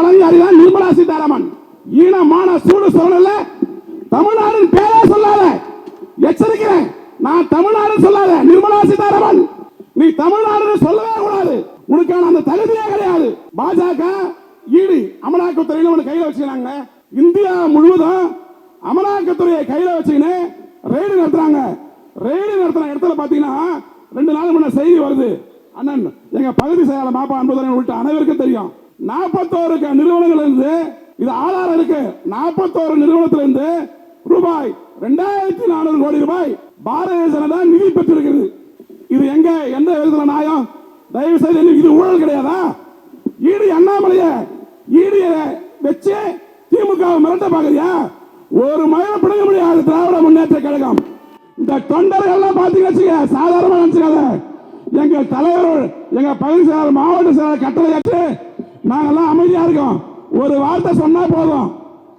அலங்காரி தான் நிர்மலா சீதாராமன். ஈனமான சூடு சூழல தமிழ்நாடு பேரே சொல்லாத. எச்சரிக்கிறேன். நான் தமிழ்நாடு சொல்லாத. நிர்மலா சீதாராமன். நீ தமிழ்நாடு சொல்லவே கூடாது. உனக்கான அந்த தகுதியே கிடையாது. பாஜக ஈடி அமலாக்கத்துறையில உனக்கு கையில வச்சுக்கிறாங்க. இந்தியா முழுவதும் அமலாக்கத்துறையை கையில வச்சுக்கின்னு ரெய்டு நடத்துறாங்க. ரெய்டு நடத்துற இடத்துல பாத்தீங்கன்னா ரெண்டு நாள் முன்ன செய்தி வருது. அண்ணன் எங்க பகுதி செயலாளர் மாப்பா அன்புதரன் உள்ளிட்ட அனைவருக்கும் தெரியும். நாற்பத்தோரு நிறுவனங்கள் இருந்து இது ஆதாரம் இருக்கு. நாற்பத்தோரு நிறுவனத்துல இருந்து ரூபாய் ரெண்டாயிரத்தி நானூறு கோடி ரூபாய் பாரதிய ஜனதா நிதி பெற்றிருக்கிறது. இது எங்க எந்த விதத்துல நியாயம்? தயவு செய்து இது ஊழல் கிடையாதா? ஈடு அண்ணாமலைய ஈடு வச்சு திமுக மிரட்ட பாக்குறியா ஒரு மயில பிடுங்க முடியாது திராவிட முன்னேற்ற கழகம். இந்த தொண்டர்கள் எல்லாம் பாத்தீங்கன்னு சாதாரணமா நினைச்சுக்காத. எங்க தலைவர் எங்க பயிர் செயலாளர் மாவட்ட செயலாளர் கட்டளை நாங்கெல்லாம் அமைதியா இருக்கோம். ஒரு வார்த்தை சொன்னா போதும்.